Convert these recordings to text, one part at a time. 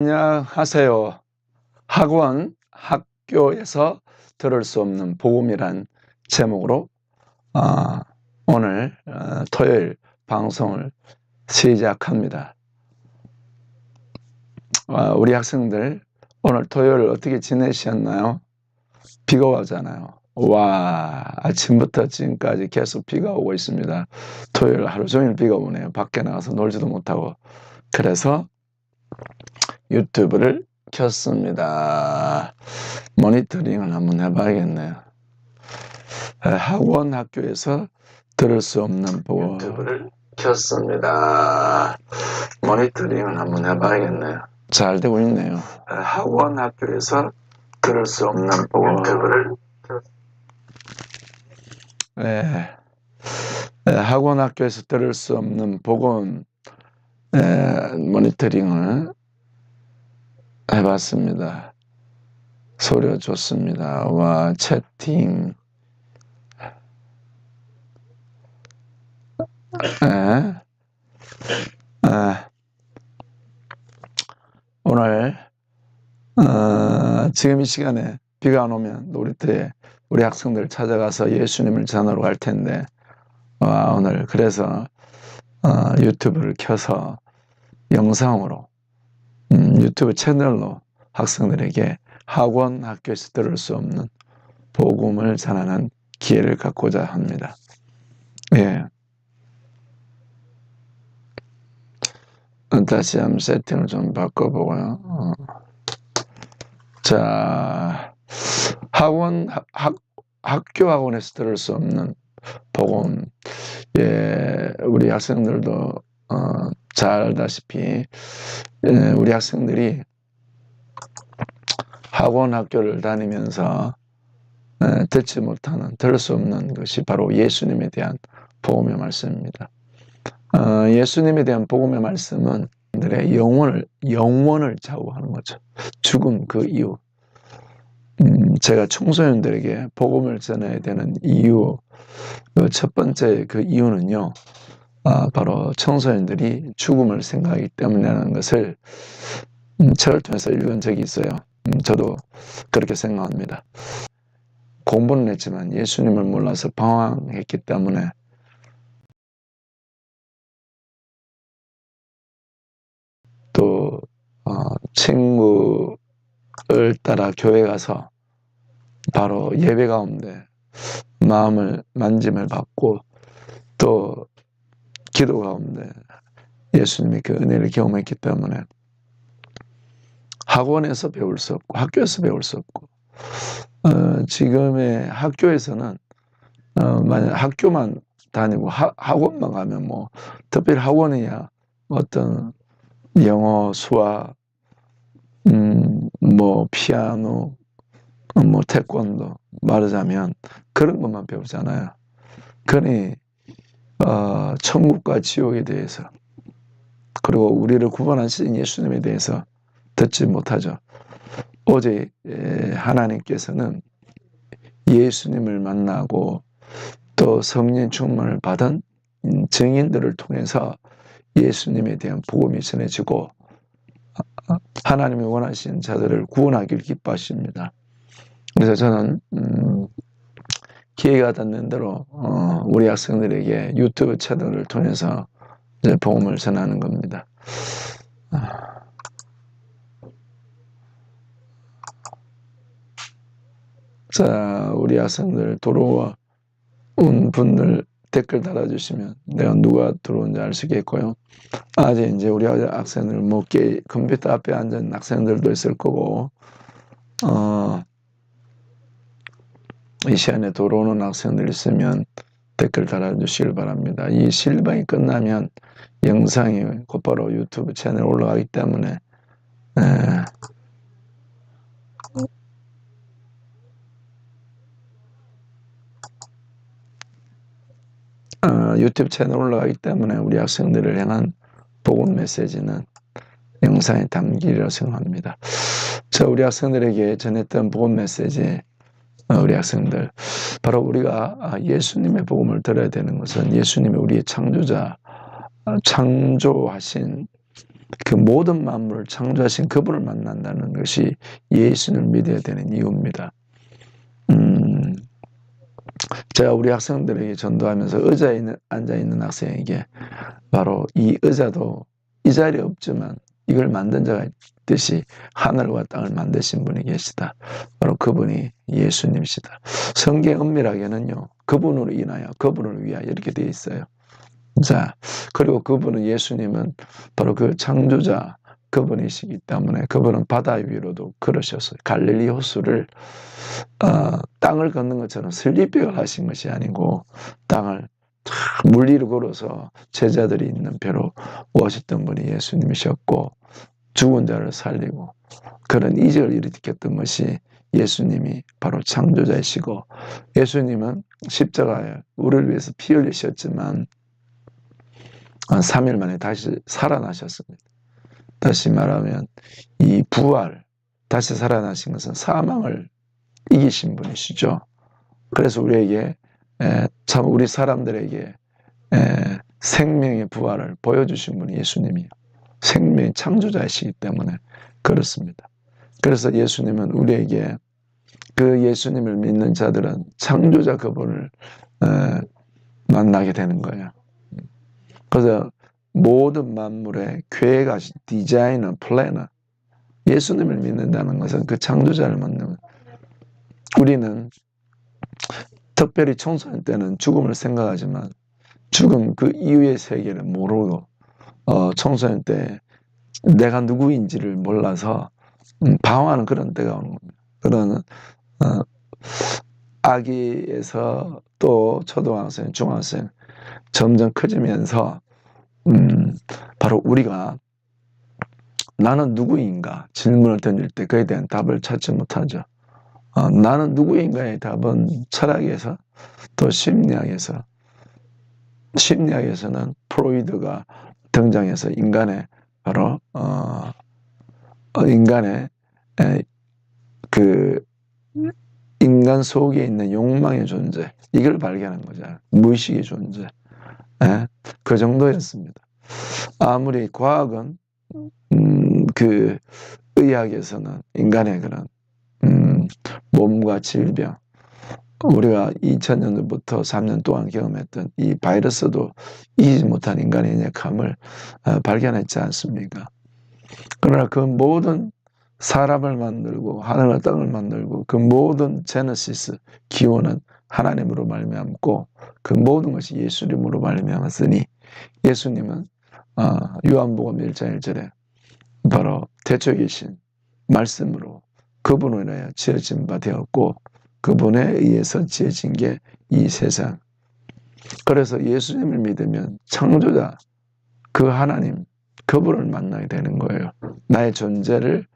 안녕하세요. 학원, 학교에서 들을 수 없는 복음이란 제목으로 아, 오늘 어, 토요일 방송을 시작합니다. 아, 우리 학생들 오늘 토요일 어떻게 지내셨나요? 비가 오잖아요. 와 아침부터 지금까지 계속 비가 오고 있습니다. 토요일 하루 종일 비가 오네요. 밖에 나가서 놀지도 못하고 그래서 유튜브를 켰습니다. 모니터링을 한번 해봐야겠네요. 학원 학교에서 들을 수 없는 보고 유튜브를 켰습니다. 모니터링을 한번 해봐야겠네요. 잘 되고 있네요. 학원 학교에서 들을 수 없는 보고 유튜브를 네. 학원 학교에서 들을 수 없는 복음 모니터링을 해봤습니다. 소리 좋습니다. 와, 채팅. 에, 에, 오늘, 어, 지금 이 시간에 비가 안 오면 놀이터에 우리 학생들 찾아가서 예수님을 전하러 갈 텐데, 와, 오늘 그래서 어, 유튜브를 켜서 영상으로 음, 유튜브 채널로 학생들에게 학원 학교에서 들을 수 없는 복음을 전하는 기회를 갖고자 합니다. 예. 다시 한번 세팅을 좀 바꿔보고요. 어. 자, 학원, 학, 학교 학원에서 들을 수 없는 복음. 예, 우리 학생들도, 어, 잘 알다시피, 예, 우리 학생들이 학원 학교를 다니면서 예, 듣지 못하는, 들을 수 없는 것이 바로 예수님에 대한 복음의 말씀입니다. 어, 예수님에 대한 복음의 말씀은 들의 영혼을 영원을 좌우하는 거죠. 죽음 그 이유. 음, 제가 청소년들에게 복음을 전해야 되는 이유 그 첫 번째 그 이유는요. 아, 바로 청소년들이 죽음을 생각하기 때문이라는 것을 음, 책을 통해서 읽은 적이 있어요. 음, 저도 그렇게 생각합니다. 공부는 했지만 예수님을 몰라서 방황했기 때문에 또 어, 친구를 따라 교회 가서 바로 예배 가운데 마음을 만짐을 받고 또 기도 가운데 예수님의 그 은혜를 경험했기 때문에 학원에서 배울 수 없고 학교에서 배울 수 없고 어, 지금의 학교에서는 어, 만약 학교만 다니고 하, 학원만 가면 뭐 특별히 학원이야 어떤 영어, 수학, 음, 뭐 피아노, 뭐 태권도 말하자면 그런 것만 배우잖아요. 그러니 어, 천국과 지옥에 대해서 그리고 우리를 구원하신 예수님에 대해서 듣지 못하죠. 어제 하나님께서는 예수님을 만나고 또 성령 충만을 받은 증인들을 통해서 예수님에 대한 복음이 전해지고 하나님이 원하신 자들을 구원하기를 기뻐하십니다. 그래서 저는 음, 기회가 닿는 대로 어, 우리 학생들에게 유튜브 채널을 통해서 이제 복음을 전하는 겁니다. 자, 우리 학생들 돌아온 분들 댓글 달아주시면 내가 누가 들어온지 알 수 있겠고요. 아직 이제 우리 학생들 뭐 게, 컴퓨터 앞에 앉은 학생들도 있을 거고 어, 이 시간에 들어오는 학생들 있으면 댓글 달아주시길 바랍니다. 이 실방이 끝나면 영상이 곧바로 유튜브 채널 올라가기 때문에 에, 어, 유튜브 채널 올라가기 때문에 우리 학생들을 향한 복음 메시지는 영상에 담기리라 생각합니다. 저 우리 학생들에게 전했던 복음 메시지 어, 우리 학생들 바로 우리가 아, 예수님의 복음을 들어야 되는 것은 예수님이 우리의 창조자 어, 창조하신 그 모든 만물을 창조하신 그분을 만난다는 것이 예수를 믿어야 되는 이유입니다. 음, 제가 우리 학생들에게 전도하면서 의자에 있는, 앉아 있는 학생에게 바로 이 의자도 이 자리에 없지만 이걸 만든 자가 있듯이 하늘과 땅을 만드신 분이 계시다. 바로 그분이 예수님이시다. 성경 은밀하게는요, 그분으로 인하여, 그분을 위하여 이렇게 되어 있어요. 자, 그리고 그분은 예수님은 바로 그 창조자 그분이시기 때문에 그분은 바다 위로도 걸으셨어요. 갈릴리 호수를 어, 땅을 걷는 것처럼 슬리핑을 하신 것이 아니고 땅을 물 위로 걸어서 제자들이 있는 배로 오셨던 분이 예수님이셨고 죽은 자를 살리고 그런 이적을 일으켰던 것이 예수님이 바로 창조자이시고 예수님은 십자가에 우리를 위해서 피 흘리셨지만 3일 만에 다시 살아나셨습니다. 다시 말하면 이 부활, 다시 살아나신 것은 사망을 이기신 분이시죠. 그래서 우리에게 에, 참 우리 사람들에게 에, 생명의 부활을 보여주신 분이 예수님이요. 생명의 창조자이시기 때문에 그렇습니다. 그래서 예수님은 우리에게 그 예수님을 믿는 자들은 창조자 그분을 에, 만나게 되는 거예요. 그래서 모든 만물의 계획하신 디자이너, 플래너, 예수님을 믿는다는 것은 그 창조자를 만나는 우리는 특별히 청소년 때는 죽음을 생각하지만 죽음 그 이후의 세계를 모르고 어, 청소년 때 내가 누구인지를 몰라서 음, 방황하는 그런 때가 오는 겁니다. 그런 어, 아기에서 또 초등학생, 중학생 점점 커지면서 음, 바로 우리가 나는 누구인가 질문을 던질 때 그에 대한 답을 찾지 못하죠. 어, 나는 누구인가의 답은 철학에서 또 심리학에서 심리학에서는 프로이드가 등장해서 인간의 바로 어, 어 인간의 에, 그 인간 속에 있는 욕망의 존재 이걸 발견한 거죠. 무의식의 존재. 예? 그 정도였습니다. 아무리 과학은 음, 그 의학에서는 인간의 그런 음, 몸과 질병 우리가 2000년부터 3년 동안 경험했던 이 바이러스도 이기지 못한 인간의 약함을 어, 발견했지 않습니까? 그러나 그 모든 사람을 만들고 하늘과 땅을 만들고 그 모든 제너시스 기원은 하나님으로 말미암고 그 모든 것이 예수님으로 말미암았으니 예수님은 어, 요한복음 1장 1절에 바로 대초계신 말씀으로 그분으로 인하여 지어진 바 되었고 그분에 의해서 지어진 게 이 세상. 그래서 예수님을 믿으면 창조자 그 하나님 그분을 만나게 되는 거예요. 나의 존재를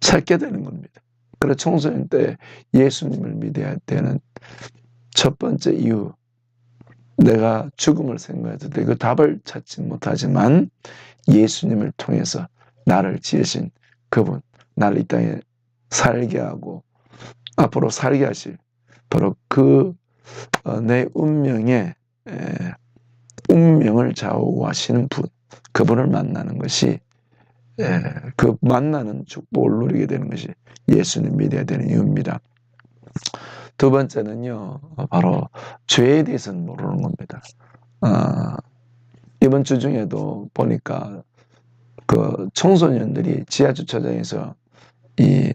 찾게 되는 겁니다. 그래서 청소년 때 예수님을 믿어야 되는 첫 번째 이유 내가 죽음을 생각했을 때그 답을 찾지 못하지만 예수님을 통해서 나를 지으신 그분, 나를 이 땅에 살게 하고 앞으로 살게 하실 바로 그내 어, 운명의 운명을 좌우하시는 분, 그분을 만나는 것이 그 만나는 축복을 누리게 되는 것이 예수님 믿어야 되는 이유입니다. 두 번째는요, 바로 죄에 대해서는 모르는 겁니다. 어, 이번 주 중에도 보니까 그 청소년들이 지하 주차장에서 이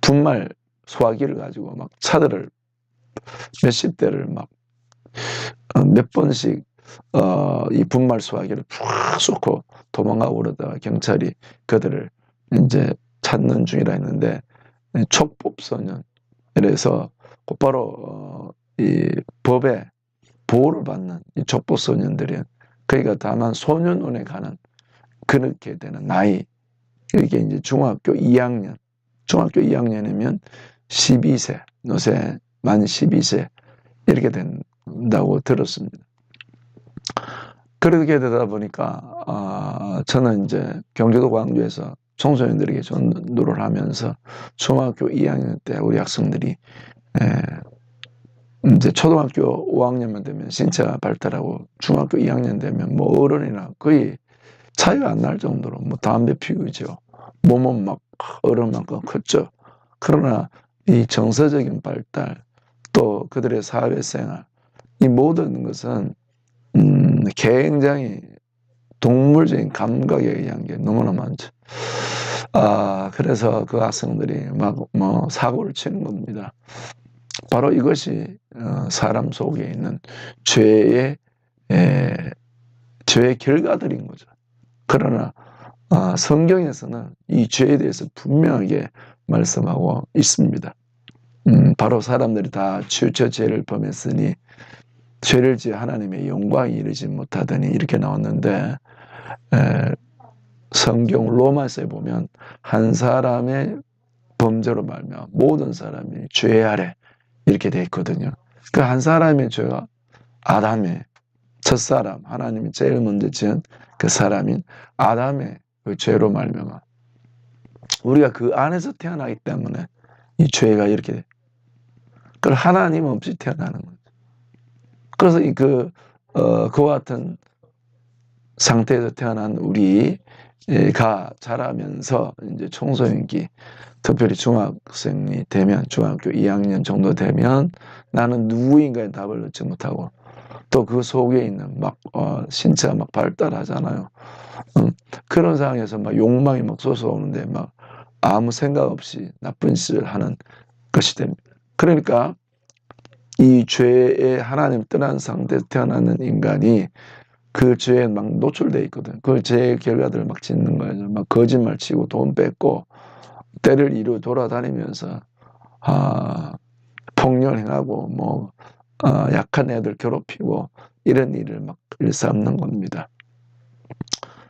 분말 소화기를 가지고 막 차들을 몇십 대를 막몇 어, 번씩 어, 이 분말 소화기를 푹 쏟고 도망가고 그러다가 경찰이 그들을 이제 찾는 중이라 했는데 촉법소년 이래서 곧바로 어, 이 법에 보호를 받는 이 족보소년들이 그러니까 다만 소년원에 가는 그렇게 되는 나이 이게 이제 중학교 2학년 중학교 2학년이면 12세 요새 만 12세 이렇게 된다고 들었습니다. 그렇게 되다 보니까 어, 저는 이제 경기도 광주에서 청소년들에게 전도를 하면서 중학교 2학년 때 우리 학생들이 예. 이제 초등학교 5학년만 되면 신체가 발달하고 중학교 2학년 되면 뭐 어른이나 거의 차이가 안 날 정도로 뭐 담배 피우죠. 몸은 막 얼음만큼 컸죠. 그러나 이 정서적인 발달 또 그들의 사회생활 이 모든 것은 음, 굉장히 동물적인 감각에 의한 게 너무나 많죠. 아, 그래서 그 학생들이 막 뭐 사고를 치는 겁니다. 바로 이것이 어, 사람 속에 있는 죄의 에, 죄의 결과들인 거죠. 그러나 아, 성경에서는 이 죄에 대해서 분명하게 말씀하고 있습니다. 음, 바로 사람들이 다 치우쳐 죄를 범했으니 죄를 지어 하나님의 영광이 이르지 못하더니 이렇게 나왔는데 에, 성경 로마서에 보면 한 사람의 범죄로 말며 모든 사람이 죄 아래 이렇게 돼 있거든요. 그 한 사람의 죄가 아담의 첫 사람 하나님이 제일 먼저 지은 그 사람인 아담의 그 죄로 말미암아 우리가 그 안에서 태어나기 때문에 이 죄가 이렇게 돼. 그걸 하나님 없이 태어나는 거죠. 그래서 이 그 어, 그와 같은 상태에서 태어난 우리가 자라면서 이제 청소년기 특별히 중학생이 되면 중학교 2학년 정도 되면 나는 누구인가의 답을 얻지 못하고 또 그 속에 있는 막 어, 신체가 막 발달하잖아요. 음, 그런 상황에서 막 욕망이 막 솟아오는데 막 아무 생각 없이 나쁜 짓을 하는 것이 됩니다. 그러니까 이 죄에 하나님 떠난 상태에서 태어나는 인간이 그 죄에 막 노출돼 있거든. 그 죄의 결과들을 막 짓는 거예요. 막 거짓말 치고 돈 뺏고 때를 이루 돌아다니면서 아, 폭력 행하고 뭐 아, 약한 애들 괴롭히고 이런 일을 막 일삼는 겁니다.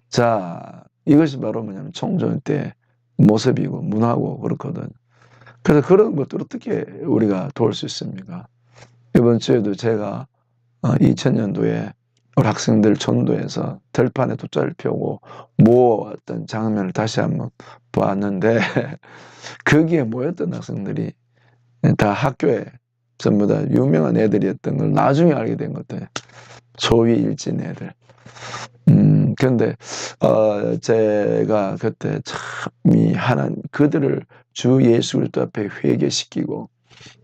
자, 이것이 바로 뭐냐면 청소년 때 모습이고 문화고 그렇거든. 그래서 그런 것들 어떻게 우리가 도울 수 있습니까? 이번 주에도 제가 2000년도에 우리 학생들 전도해서 들판에 돗자리를 펴고 모았던 장면을 다시 한번 보았는데 거기에 모였던 학생들이 다 학교에 전부 다 유명한 애들이었던 걸 나중에 알게 된 것들 소위 일진 애들 음 근데 어 제가 그때 참 이 하나님 그들을 주 예수 그리스도 앞에 회개시키고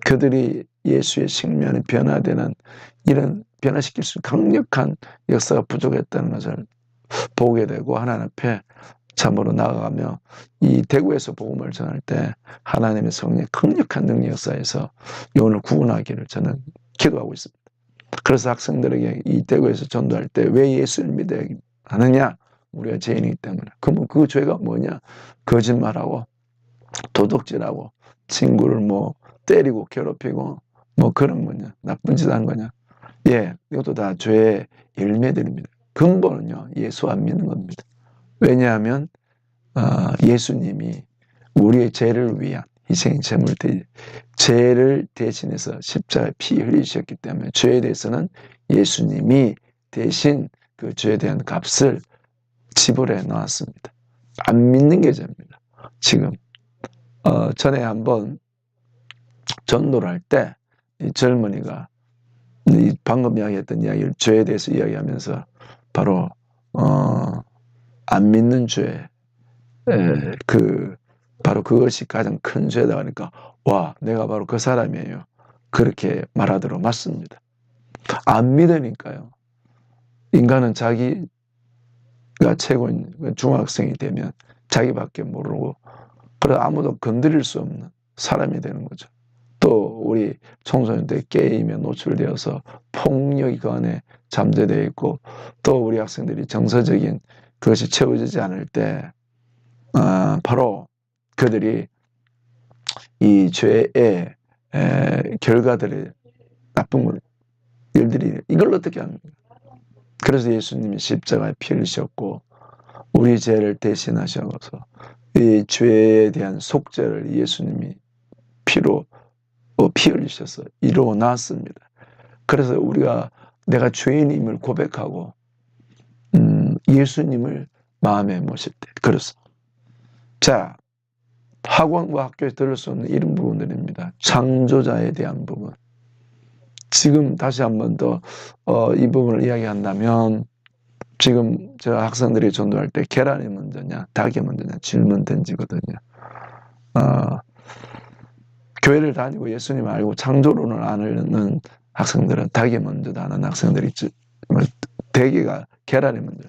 그들이 예수의 식면이 변화되는 이런 변화시킬 수 강력한 역사가 부족했다는 것을 보게 되고 하나님 앞에 참으로 나아가며 이 대구에서 복음을 전할 때 하나님의 성령 강력한 능력 역사에서 영혼을 구원하기를 저는 기도하고 있습니다. 그래서 학생들에게 이 대구에서 전도할 때 왜 예수를 믿어야 하느냐? 우리가 죄인이기 때문에. 그러면 그 죄가 뭐냐? 거짓말하고 도둑질하고 친구를 뭐 때리고 괴롭히고 뭐 그런 거냐? 나쁜 짓 한 거냐? 예, 이것도 다 죄의 열매들입니다. 근본은요, 예수 안 믿는 겁니다. 왜냐하면, 어, 예수님이 우리의 죄를 위한 희생 제물 대, 죄를 대신해서 십자가에 피 흘리셨기 때문에 죄에 대해서는 예수님이 대신 그 죄에 대한 값을 지불해 놓았습니다. 안 믿는 게 죄입니다. 지금, 어, 전에 한번 전도를 할 때, 이 젊은이가 이 방금 이야기했던 이야기를 죄에 대해서 이야기하면서 바로 어, 안 믿는 죄, 에, 그 바로 그것이 가장 큰 죄다 그러니까 와 내가 바로 그 사람이에요. 그렇게 말하도록 맞습니다. 안 믿으니까요. 인간은 자기가 최고인 중학생이 되면 자기밖에 모르고 그래 아무도 건드릴 수 없는 사람이 되는 거죠. 또 우리 청소년들 게임에 노출되어서 폭력이 그 안에 잠재되어 있고 또 우리 학생들이 정서적인 그것이 채워지지 않을 때 아, 바로 그들이 이 죄의 에, 결과들이 나쁜 일들이 이걸 어떻게 합니까? 그래서 예수님이 십자가에 피 흘리셨고 우리 죄를 대신하셔서 이 죄에 대한 속죄를 예수님이 피로 어, 피 흘리셔서 이루어 놨습니다. 그래서 우리가 내가 죄인임을 고백하고 음, 예수님을 마음에 모실 때 그렇습니다. 자, 학원과 학교에 들을 수 없는 이런 부분들입니다. 창조자에 대한 부분. 지금 다시 한 번 더이 어, 부분을 이야기한다면 지금 저 학생들이 전도할 때 계란이 먼저냐, 닭이 먼저냐 질문 던지거든요. 어, 교회를 다니고 예수님 알고 창조론을 아는 학생들은 닭이 먼저다 하는 학생들이. 뭐 대개가 계란이 먼저.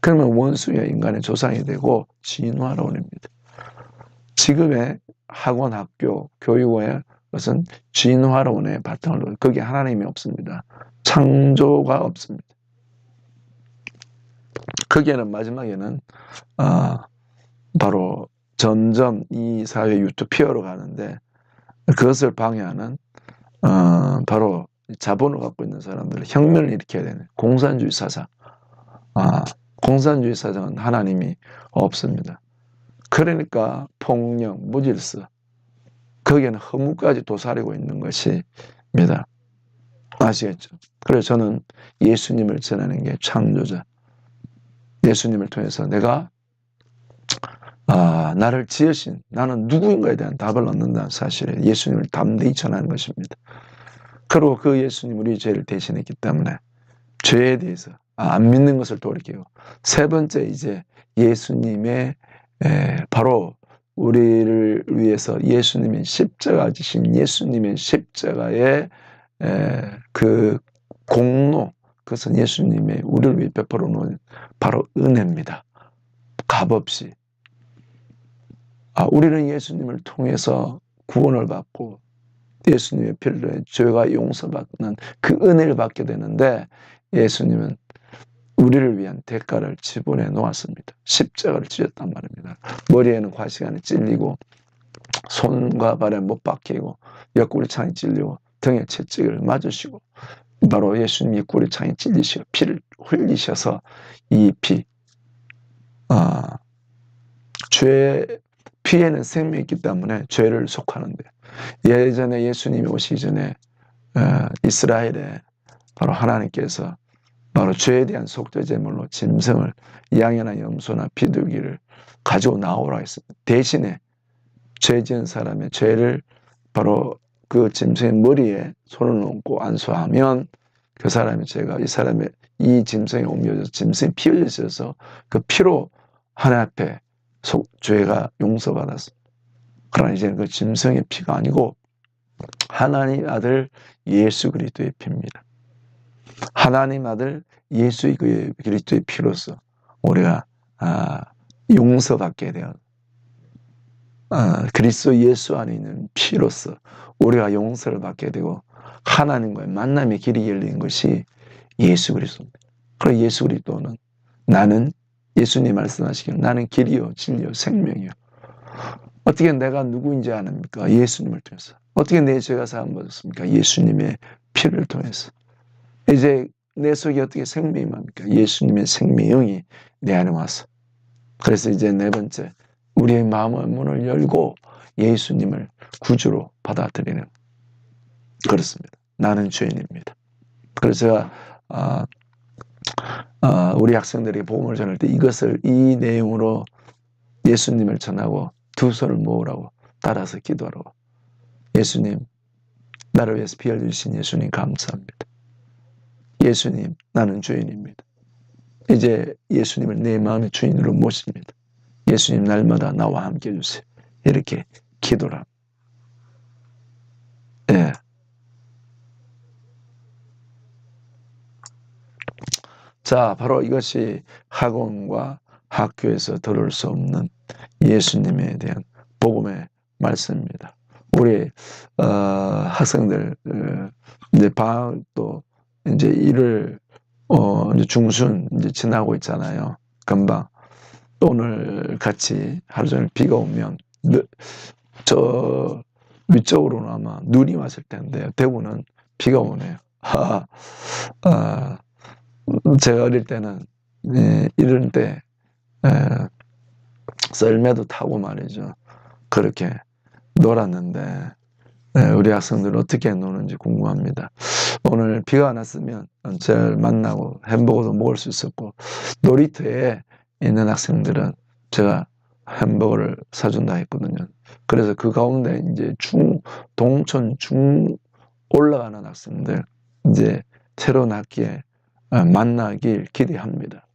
그러면 원수의 인간의 조상이 되고 진화론입니다. 지금의 학원, 학교, 교육의 것은 진화론의 바탕을 거기에 하나님이 없습니다. 창조가 없습니다. 거기에는 마지막에는 어, 바로 점점 이 사회 유토피아로 가는데 그것을 방해하는 어, 바로 자본을 갖고 있는 사람들을 혁명을 일으켜야 되는 공산주의 사상. 아, 공산주의 사상은 하나님이 없습니다. 그러니까 폭력, 무질서, 거기에는 허무까지 도사리고 있는 것입니다. 아시겠죠? 그래서 저는 예수님을 전하는 게 창조자. 예수님을 통해서 내가 아, 나를 지으신 나는 누구인가에 대한 답을 얻는다는 사실에 예수님을 담대히 전하는 것입니다. 그리고 그 예수님 우리 죄를 대신했기 때문에 죄에 대해서 아, 안 믿는 것을 돌이키고 세 번째 이제 예수님의 에, 바로 우리를 위해서 예수님의 십자가 지신 예수님의 십자가의 에, 그 공로 그것은 예수님의 우리를 위해 베풀어 놓은 바로 은혜입니다. 값없이 아, 우리는 예수님을 통해서 구원을 받고 예수님의 피로 죄가 용서받는 그 은혜를 받게 되는데 예수님은 우리를 위한 대가를 지불해 놓았습니다. 십자가를 지었단 말입니다. 머리에는 과시간에 찔리고 손과 발에 못 박히고 옆구리 창에 찔리고 등에 채찍을 맞으시고 바로 예수님 옆구리 창에 찔리시고 피를 흘리셔서 이 피, 아, 죄 피에는 생명이 있기 때문에 죄를 속하는데 예전에 예수님이 오시기 전에 어, 이스라엘에 바로 하나님께서 바로 죄에 대한 속죄 제물로 짐승을 양이나 염소나 비둘기를 가지고 나오라 했습니다. 대신에 죄 지은 사람의 죄를 바로 그 짐승의 머리에 손을 얹고 안수하면 그 사람의 죄가 이 사람의 이 짐승에 옮겨져서 짐승이 피 흘려져서 그 피로 하나님 앞에 속, 죄가 용서받았습니다. 그러나 이제는 그 짐승의 피가 아니고 하나님 아들 예수 그리스도의 피입니다. 하나님 아들 예수 그리스도의 피로서 우리가 아, 용서받게 되어 아, 그리스도 예수 안에 있는 피로서 우리가 용서를 받게 되고 하나님과의 만남의 길이 열린 것이 예수 그리스도입니다. 그리고 예수 그리스도는 나는 예수님 말씀하시길 나는 길이요 진리요 생명이요. 어떻게 내가 누구인지 아닙니까? 예수님을 통해서. 어떻게 내 죄가 사함받았습니까? 예수님의 피를 통해서. 이제 내 속에 어떻게 생명이 맙니까? 예수님의 생명이 내 안에 와서. 그래서 이제 네 번째, 우리의 마음의 문을 열고 예수님을 구주로 받아들이는. 그렇습니다. 나는 죄인입니다. 그래서 제가, 아, 아, 우리 학생들이 복음을 전할 때 이것을 이 내용으로 예수님을 전하고 두 손을 모으라고 따라서 기도하라고. 예수님, 나를 위해서 피 흘리신 예수님 감사합니다. 예수님, 나는 죄인입니다. 이제 예수님을 내 마음의 주인으로 모십니다. 예수님 날마다 나와 함께 해주세요. 이렇게 기도를. 예. 자, 바로 이것이 학원과 학교에서 들을 수 없는 예수님에 대한 복음의 말씀입니다. 우리 어, 학생들 어, 이제 방학도 이제 일을 어, 이제 중순 이제 지나고 있잖아요. 금방 오늘 같이 하루 종일 비가 오면 저 위쪽으로는 아마 눈이 왔을 텐데 대구는 비가 오네요. 아, 아, 제가 어릴 때는 예, 이럴 때 예, 썰매도 타고 말이죠. 그렇게 놀았는데 예, 우리 학생들 어떻게 노는지 궁금합니다. 오늘 비가 안 왔으면 제를 만나고 햄버거도 먹을 수 있었고 놀이터에 있는 학생들은 제가 햄버거를 사준다 했거든요. 그래서 그 가운데 이제 중 동촌 중 올라가는 학생들 이제 새로운 학기에 만나길 기대합니다.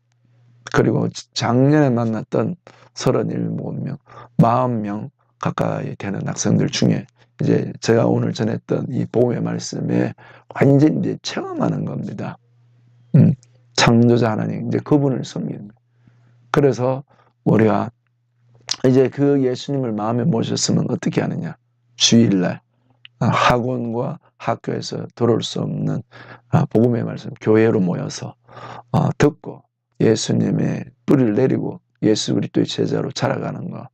그리고 작년에 만났던 37명, 40명 가까이 되는 학생들 중에 이제 제가 오늘 전했던 이 복음의 말씀에 완전 이제 체험하는 겁니다. 음, 창조자 하나님, 이제 그분을 섬기는. 그래서 우리가 이제 그 예수님을 마음에 모셨으면 어떻게 하느냐? 주일날 아, 학원과 학교에서 들어올 수 없는 아, 복음의 말씀 교회로 모여서 어, 듣고 예수님의 뿌리를 내리고 예수 그리스도의 제자로 자라가는 거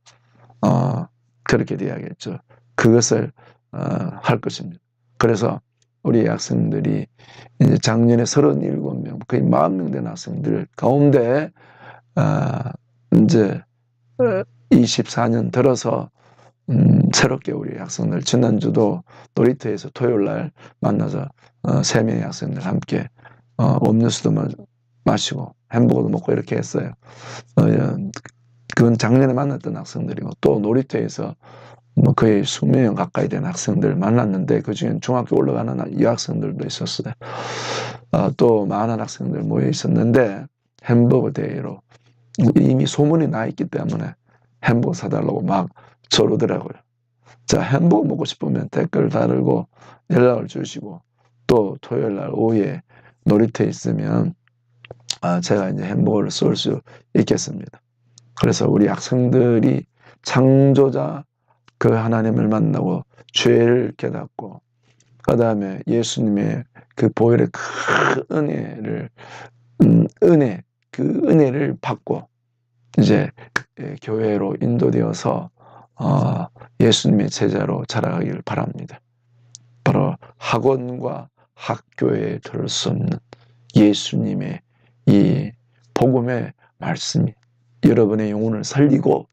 어, 그렇게 돼야겠죠. 그것을 어, 할 것입니다. 그래서 우리 학생들이 이제 작년에 37명, 거의 40명 된 학생들 가운데 어, 이제 24년 들어서 음, 새롭게 우리 학생들 지난주도 놀이터에서 토요일 날 만나서 어, 세 명의 학생들 함께 어, 음료수도 마시고 햄버거도 먹고 이렇게 했어요. 어, 그건 작년에 만났던 학생들이고 또 놀이터에서 뭐 거의 20명 가까이 된 학생들 만났는데 그 중엔 중학교 올라가는 여학생들도 있었어요. 어, 또 많은 학생들 모여 있었는데 햄버거 대회로 이미 소문이 나 있기 때문에 햄버거 사달라고 막 저러더라고요. 자, 햄버거 먹고 싶으면 댓글 달고 연락을 주시고 또 토요일 날 오후에 놀이터에 있으면 아, 제가 이제 햄버거를 쏠 수 있겠습니다. 그래서 우리 학생들이 창조자 그 하나님을 만나고 죄를 깨닫고 그 다음에 예수님의 그 보혈의 큰 은혜를 음, 은혜 그 은혜를 받고 이제 예, 교회로 인도되어서 어, 예수님의 제자로 자라가기를 바랍니다. 바로 학원과 학교에 들을 수 없는 예수님의 이 복음의 말씀이 여러분의 영혼을 살리고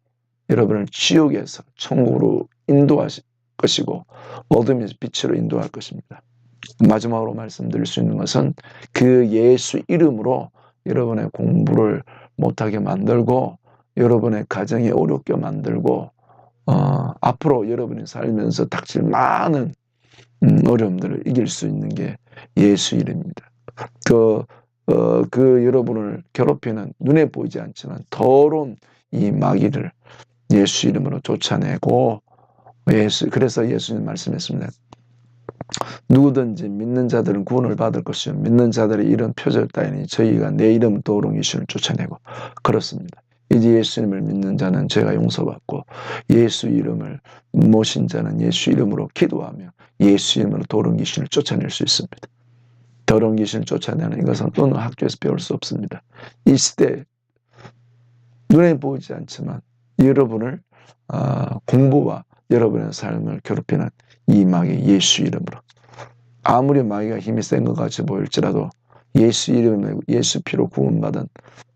여러분을 지옥에서 천국으로 인도하실 것이고 어둠에서 빛으로 인도할 것입니다. 마지막으로 말씀드릴 수 있는 것은 그 예수 이름으로 여러분의 공부를 못하게 만들고 여러분의 가정이 어렵게 만들고 어, 앞으로 여러분이 살면서 닥칠 많은 음, 어려움들을 이길 수 있는 게 예수 이름입니다. 그, 어, 그 여러분을 괴롭히는 눈에 보이지 않지만 더러운 이 마귀를 예수 이름으로 쫓아내고 예수 그래서 예수님 말씀했습니다. 누구든지 믿는 자들은 구원을 받을 것이요 믿는 자들의 이런 표적 따위니 저희가 내 이름 도롱 이슈를 쫓아내고 그렇습니다. 이제 예수님을 믿는 자는 죄가 용서받고 예수 이름을 모신 자는 예수 이름으로 기도하며 예수 이름으로 도롱 귀신을 쫓아낼 수 있습니다. 더러운 귀신을 쫓아내는 이것은 어느 학교에서 배울 수 없습니다. 이 시대 눈에 보이지 않지만 여러분을 어, 공부와 여러분의 삶을 괴롭히는 이 마귀 예수 이름으로 아무리 마귀가 힘이 센 것 같이 보일지라도 예수 이름에 예수 피로 구원받은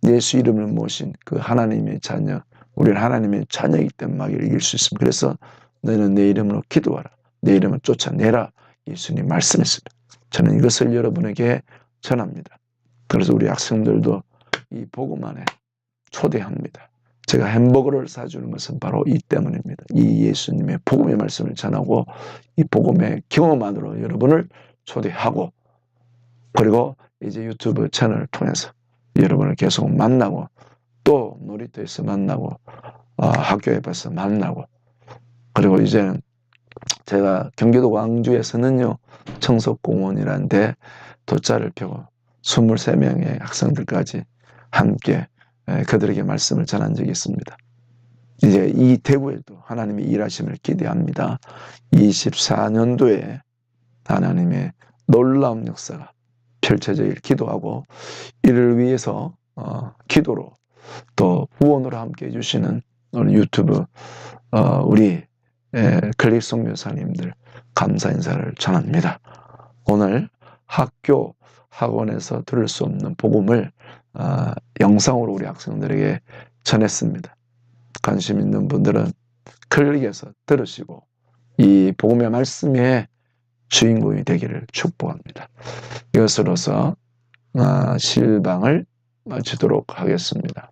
예수 이름을 모신 그 하나님의 자녀 우리는 하나님의 자녀이기 때문에 마귀를 이길 수 있습니다. 그래서 너는 내 이름으로 기도하라. 내 이름을 쫓아내라. 예수님 말씀했습니다. 저는 이것을 여러분에게 전합니다. 그래서 우리 학생들도 이 복음 안에 초대합니다. 제가 햄버거를 사주는 것은 바로 이 때문입니다. 이 예수님의 복음의 말씀을 전하고 이 복음의 경험만으로 여러분을 초대하고 그리고 이제 유튜브 채널을 통해서 여러분을 계속 만나고 또 놀이터에서 만나고 어, 학교에 가서 만나고 그리고 이제는 제가 경기도 광주에서는요 청석공원이라는 데 돗자를 펴고 23명의 학생들까지 함께 그들에게 말씀을 전한 적이 있습니다. 이제 이 대구에도 하나님의 일하심을 기대합니다. 24년도에 하나님의 놀라운 역사가 펼쳐질 기도하고 이를 위해서 어, 기도로 또 후원으로 함께 해주시는 오늘 유튜브 어, 우리 클릭 성교사님들 감사 인사를 전합니다. 오늘 학교 학원에서 들을 수 없는 복음을 어, 영상으로 우리 학생들에게 전했습니다. 관심 있는 분들은 클릭해서 들으시고 이 복음의 말씀에 주인공이 되기를 축복합니다. 이것으로서 어, 실방을 마치도록 하겠습니다.